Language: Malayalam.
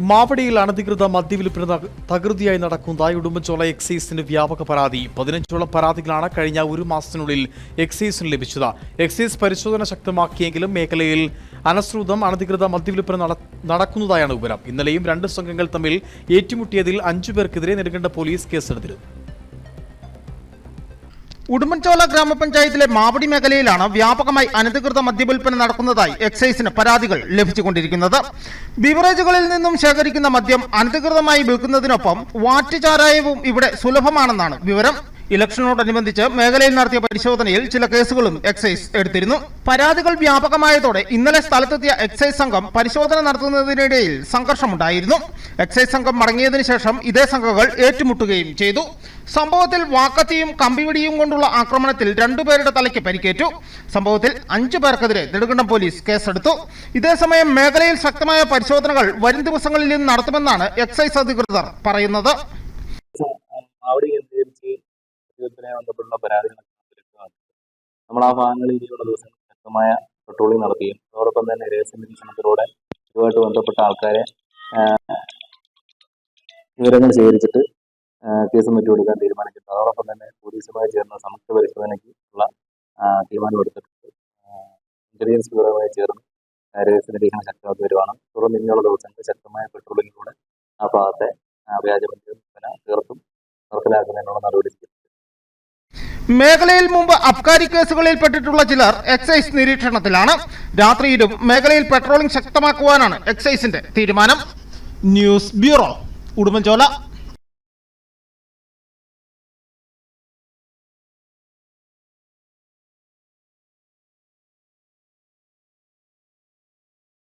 മാവടിയിൽ അനധികൃത മദ്യവിൽപ്പന തക- തകൃതിയായി നടക്കുന്നതായി ഉടുമ്പൻചോല എക്സൈസിന് വ്യാപക പരാതി. പതിനഞ്ചോളം പരാതികളാണ് കഴിഞ്ഞ ഒരു മാസത്തിനുള്ളിൽ എക്സൈസിന് ലഭിച്ചത്. എക്സൈസ് പരിശോധന ശക്തമാക്കിയെങ്കിലും മേഖലയിൽ അനശ്രുതം അനധികൃത മദ്യവിൽപ്പന നട- നടക്കുന്നതായാണ് വിവരം. ഇന്നലെയും രണ്ട് സംഘങ്ങൾ തമ്മിൽ ഏറ്റുമുട്ടിയതിൽ അഞ്ചു പേർക്കെതിരെ നെടുങ്കണ്ട പോലീസ് കേസെടുത്തിരുന്നു. ഉടുമ്പൻചോല ഗ്രാമപഞ്ചായത്തിലെ മാവടി മേഖലയിലാണ് വ്യാപകമായി അനധികൃത മദ്യവിൽപ്പന നടക്കുന്നതായി എക്സൈസിന് പരാതികൾ ലഭിച്ചുകൊണ്ടിരിക്കുന്നത്. ബിവറേജുകളിൽ നിന്നും ശേഖരിക്കുന്ന മദ്യം അനധികൃതമായി വിൽക്കുന്നതിനൊപ്പം വാറ്റുചാരായവും ഇവിടെ സുലഭമാണെന്നാണ് വിവരം. ഇലക്ഷനോടനുബന്ധിച്ച് മേഖലയിൽ നടത്തിയ പരിശോധനയിൽ ചില കേസുകളും എക്സൈസ് എടുത്തിരുന്നു. പരാതികൾ വ്യാപകമായതോടെ ഇന്നലെ സ്ഥലത്തെത്തിയ എക്സൈസ് സംഘം പരിശോധന നടത്തുന്നതിനിടയിൽ സംഘർഷമുണ്ടായിരുന്നു. എക്സൈസ് സംഘം മടങ്ങിയതിനു ശേഷം ഇതേ സംഘങ്ങൾ ഏറ്റുമുട്ടുകയും ചെയ്തു. സംഭവത്തിൽ വാക്കത്തിയും കമ്പിവിടിയും കൊണ്ടുള്ള ആക്രമണത്തിൽ രണ്ടുപേരുടെ തലയ്ക്ക് പരിക്കേറ്റു. സംഭവത്തിൽ അഞ്ചു പേർക്കെതിരെ നെടുങ്കണ്ടം പോലീസ് കേസെടുത്തു. ഇതേസമയം മേഖലയിൽ ശക്തമായ പരിശോധനകൾ വരും ദിവസങ്ങളിൽ നിന്ന് നടത്തുമെന്നാണ് എക്സൈസ് അധികൃതർ പറയുന്നത്. നമ്മൾ ആ ഭാഗങ്ങളിൽ ഇനിയുള്ള ദിവസങ്ങൾ ശക്തമായ പെട്രോളിംഗ് നടത്തുകയും അതോടൊപ്പം തന്നെ രഹസ്യ നിരീക്ഷണത്തിലൂടെ ഇതുമായിട്ട് ബന്ധപ്പെട്ട ആൾക്കാരെ വിവരങ്ങൾ ശേഖരിച്ചിട്ട് കേസും മറ്റും കൊടുക്കാൻ തീരുമാനിച്ചിട്ടുണ്ട് അതോടൊപ്പം തന്നെ പോലീസുമായി ചേർന്ന് സംയുക്ത പരിശോധനയ്ക്ക് ഉള്ള തീരുമാനം തീരുമാനമെടുത്തിട്ടുണ്ട് ഇന്റലിജൻസ് ബ്യൂറോയുമായി ചേർന്ന് രഹസ്യ നിരീക്ഷണം ശക്തമാക്കി വരുവാണ്. തുടർന്ന് ഇനിയുള്ള ദിവസങ്ങളിൽ ശക്തമായ പെട്രോളിങ്ങിലൂടെ ആ ഭാഗത്തെ വ്യാജമദ്യ തീർത്തും നിർത്തലാക്കുന്നതിനുള്ള നടപടി മേഖലയിൽ മുമ്പ് അബ്കാരി കേസുകളിൽ പെട്ടിട്ടുള്ള ചിലർ എക്സൈസ് നിരീക്ഷണത്തിലാണ്. രാത്രിയിലും മേഖലയിൽ പെട്രോളിംഗ് ശക്തമാക്കുവാനാണ് എക്സൈസിന്റെ തീരുമാനം. News bureau Udumbanchola.